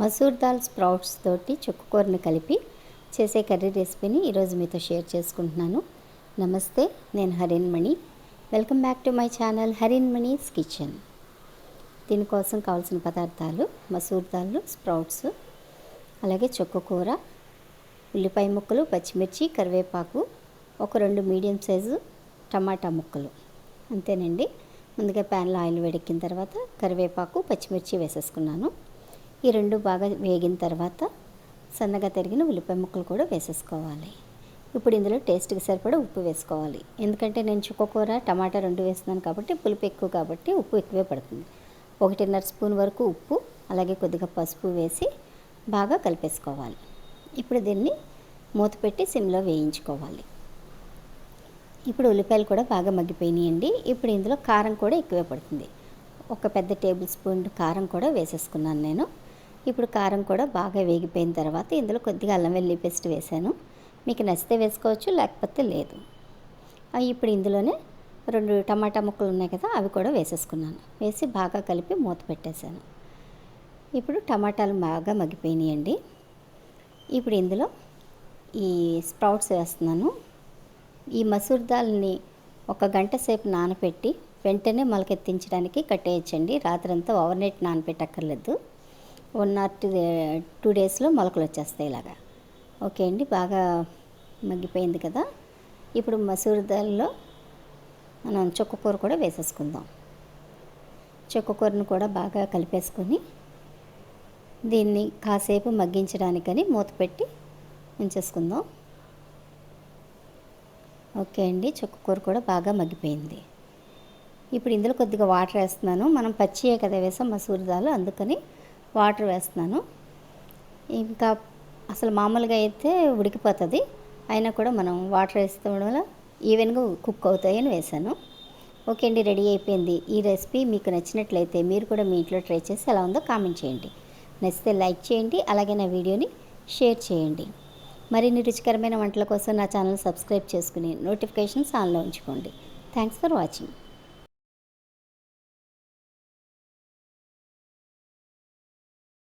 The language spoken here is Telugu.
మసూర్ దాల్ స్ప్రౌట్స్ తోటి చుక్కకూరని కలిపి చేసే కర్రీ రెసిపీని ఈరోజు మీతో షేర్ చేసుకుంటున్నాను. నమస్తే నేను Harin Mani welcome back to my channel Harin Mani's kitchen. దీనికోసం కావాల్సిన పదార్థాలు మసూర్ దాళ్ళు స్ప్రౌట్స్ అలాగే చుక్కకూర ఉల్లిపాయ ముక్కలు పచ్చిమిర్చి కరివేపాకు ఒక రెండు మీడియం సైజు టమాటా ముక్కలు. అంతేనండి. ముందుగా ప్యాన్లో ఆయిల్ వేడెక్కిన తర్వాత కరివేపాకు పచ్చిమిర్చి వేసేసుకున్నాను. ఈ రెండు బాగా వేగిన తర్వాత సన్నగా తరిగిన ఉల్లిపాయ ముక్కలు కూడా వేసేసుకోవాలి. ఇప్పుడు ఇందులో టేస్ట్కి సరిపడా ఉప్పు వేసుకోవాలి. ఎందుకంటే నేను చుక్కకూర టమాటా రెండు వేస్తున్నాను కాబట్టి పులుపు ఎక్కువ కాబట్టి ఉప్పు ఎక్కువే పడుతుంది. ఒకటిన్నర స్పూన్ వరకు ఉప్పు అలాగే కొద్దిగా పసుపు వేసి బాగా కలిపేసుకోవాలి. ఇప్పుడు దీన్ని మూత పెట్టి సిమ్లో వేయించుకోవాలి. ఇప్పుడు ఉల్లిపాయలు కూడా బాగా మగ్గిపోయినాయండి. ఇప్పుడు ఇందులో కారం కూడా ఎక్కువే పడుతుంది. ఒక పెద్ద టేబుల్ స్పూన్ కారం కూడా వేసేసుకున్నాను నేను. ఇప్పుడు కారం కూడా బాగా వేగిపోయిన తర్వాత ఇందులో కొద్దిగా అల్లం వెల్లి పేస్ట్ వేసాను మీకు నచ్చితే వేసుకోవచ్చు లేకపోతే లేదు. ఇప్పుడు ఇందులోనే రెండు టమాటా ముక్కలు ఉన్నాయి కదా అవి కూడా వేసేసుకున్నాను. వేసి బాగా కలిపి మూత పెట్టేశాను. ఇప్పుడు టమాటాలు బాగా మగ్గిపోయినాయండి. ఇప్పుడు ఇందులో ఈ స్ప్రౌట్స్ వేస్తున్నాను. ఈ మసూర్ దాల్ని ఒక గంట సేపు నానబెట్టి వెంటనే మొలకెత్తించడానికి కట్టేయచ్చండి రాత్రంతా ఓవర్ నైట్ నానపెట్టక్కర్లేదు. వన్ ఆర్ టూ టూ డేస్లో మొలకలు వచ్చేస్తాయి ఇలాగా. ఓకే అండి బాగా మగ్గిపోయింది కదా. ఇప్పుడు మసూర్ దాల్లో మనం చుక్కకూర కూడా వేసేసుకుందాం. చుక్కకూరను కూడా బాగా కలిపేసుకొని దీన్ని కాసేపు మగ్గించడానికని మూత పెట్టి ఉంచేసుకుందాం. ఓకే అండి చుక్కకూర కూడా బాగా మగ్గిపోయింది. ఇప్పుడు ఇందులో కొద్దిగా వాటర్ వేస్తున్నాను. మనం పచ్చియే కదా వేసాం మసూర్ దాలు అందుకని వాటర్ వేస్తున్నాను. ఇంకా అసలు మామూలుగా అయితే ఉడికిపోతుంది. అయినా కూడా మనం వాటర్ వేస్తాం వల్ల ఈవెన్గా కుక్ అవుతాయని వేసాను ఓకే అండి రెడీ అయిపోయింది. ఈ రెసిపీ మీకు నచ్చినట్లయితే మీరు కూడా మీ ఇంట్లో ట్రై చేసి ఎలా ఉందో కామెంట్ చేయండి. నచ్చితే లైక్ చేయండి అలాగే నా వీడియోని షేర్ చేయండి. మరిన్ని రుచికరమైన వంటల కోసం నా ఛానల్ సబ్స్క్రైబ్ చేసుకుని నోటిఫికేషన్స్ ఆన్లో ఉంచుకోండి. Thanks for watching.